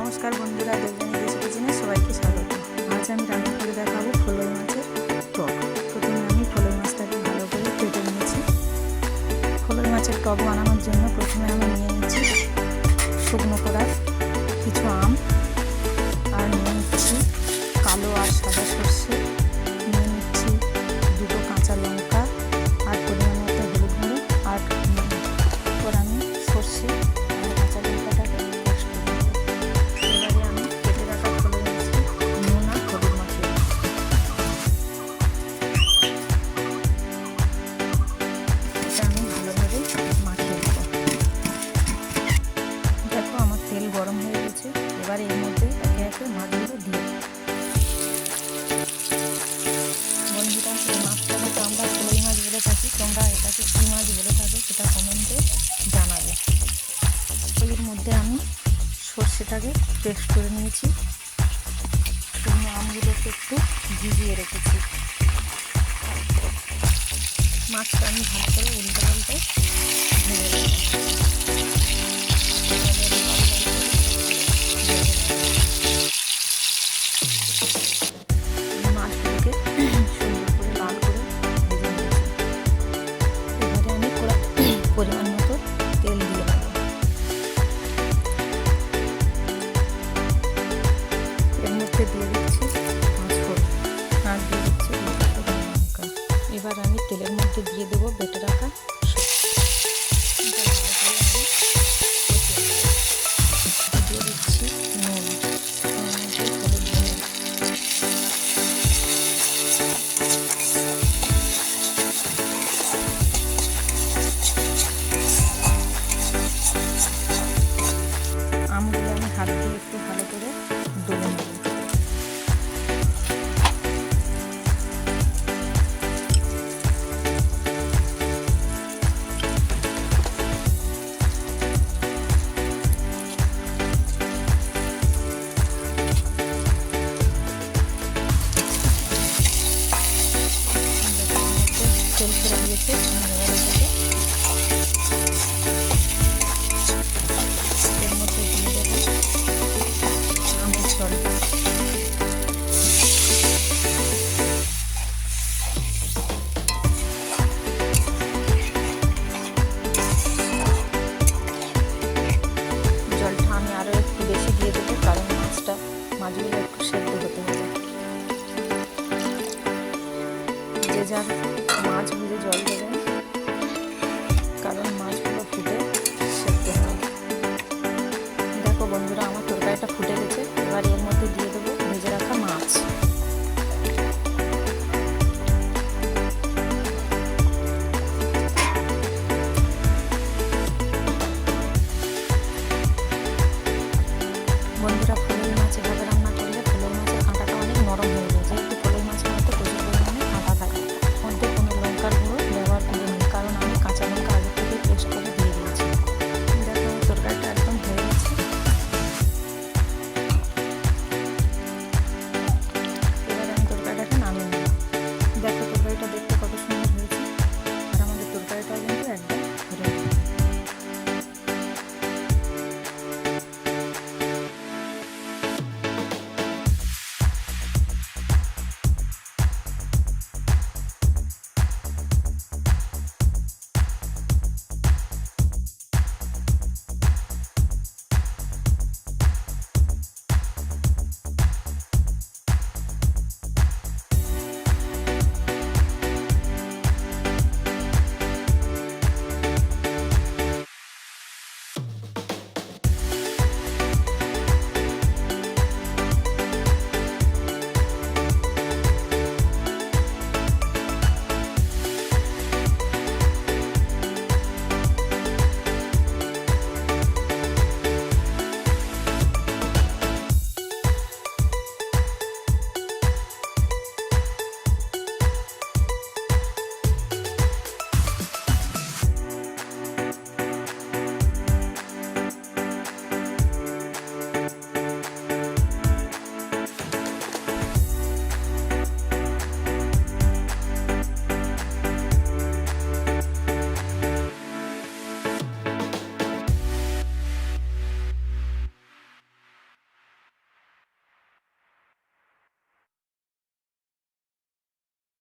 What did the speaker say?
নমস্কার বন্ধুরা দেশি কিচেনে সবাইকে স্বাগত। আজ আমি রান্না করে দেখাবো ফলই মাছের টক। প্রথমে আমি ফলই মাছটাকে ভালো করে কেটে নিয়েছি। ফলই মাছের টক বানানোর জন্য প্রথমে আমি নিয়ে নিচ্ছি শুকনো করার কিছু আম। এটা আমি ভালোভাবে মাখিয়ে নেব। দেখো আমার তেল গরম হয়ে গেছে। এবার এর মধ্যে একে একে মাছগুলো দিয়ে। বন্ধুরা এই মাছটাকে তো আমরা কই মাছ বলে থাকি, তোমরা এটাকে কী মাছ বলে থাকো সেটা কমেন্টে জানাবে। এর মধ্যে আমি সর্ষেটাকে পেস্ট করে নিয়েছি। আমগুলোকে একটু ভিজিয়ে রেখেছি। মাছটা আমি ভালো করে উল্টে উল্টে ভেজে নেব। দিয়ে দেবো মাছ ভেজে জল দেবেন